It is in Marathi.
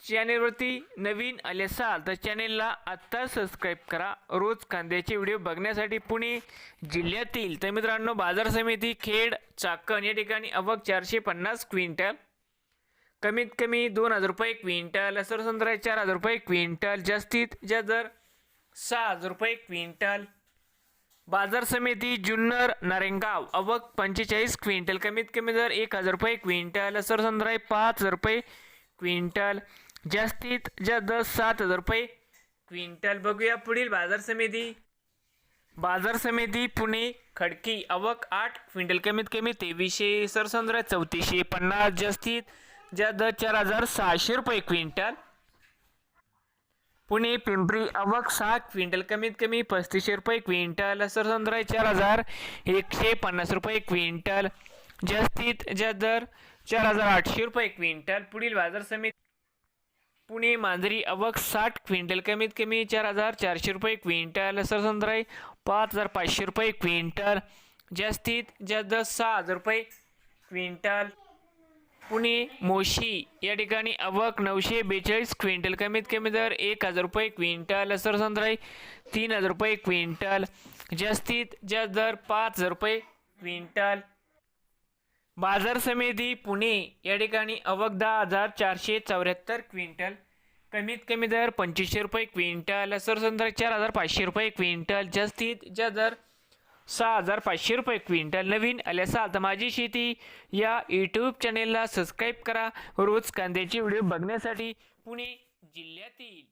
चॅनेलवरती नवीन आले असाल तर चॅनेलला आत्ता सबस्क्राईब करा. रोज कांद्याचे व्हिडिओ बघण्यासाठी पुणे जिल्ह्यातील तर मित्रांनो बाजार समिती खेड चाकण या ठिकाणी अवघ चारशे पन्नास क्विंटल कमीत कमी दोन हजार रुपये क्विंटल सरसंद्रा चार हजार रुपये क्विंटल जास्तीत जास्त दर सहा हजार रुपये क्विंटल. बाजार समिती जुन्नर नारेंगाव अवक पंचेचाळीस क्विंटल कमीत कमी दर एक हजार रुपये क्विंटल सरसंद्राई पाच हजार रुपये क्विंटल. जास्तीत जास्त दर सात हजार रुपये. क्विंटल बघूया पुढील बाजार समिती. बाजार समिती पुणे खडकी अवक आठ क्विंटल कमीत कमी तेवीसशे सरसंद्रा चौतीसशे पन्नास जास्तीत जास्त दर चार हजार सहाशे रुपये क्विंटल. पुणे पिंपरी अवक सहा क्विंटल कमीत कमी पस्तीसशे रुपये क्विंटल सरसंद्राई चार हजार एकशे पन्नास रुपये क्विंटल. जास्तीत जास्त दर चार हजार आठशे रुपये क्विंटल. पुढील बाजार समिती पुणे मांजरी अवक साठ क्विंटल कमीत कमी चार हजार चारशे रुपये क्विंटल सरसंद्राई पाच हजार पाचशे रुपये क्विंटल जास्तीत जास्त सहा हजार रुपये क्विंटल पुणे मोशी या ठिकाणी अवक नऊशे बेचाळीस क्विंटल कमीत कमी दर एक हजार रुपये क्विंटल सरसंद्राई तीन हजार रुपये क्विंटल जास्तीत जास्त दर पाच हजार रुपये क्विंटल बाजार समिती पुणे या ठिकाणी अवक दहा हजार चारशे चौऱ्याहत्तर क्विंटल कमीत कमी दर पंचवीसशे रुपये क्विंटल सरसंद्राई चार हजार पाचशे रुपये क्विंटल जास्तीत ज्या दर सहा हजार पाचशे रुपये क्विंटल. नवीन आले असाल तर माझी शेती या यूट्यूब चॅनेलला सबस्क्राईब करा. रोज कांद्याचे व्हिडिओ बघण्यासाठी पुणे जिल्ह्यातील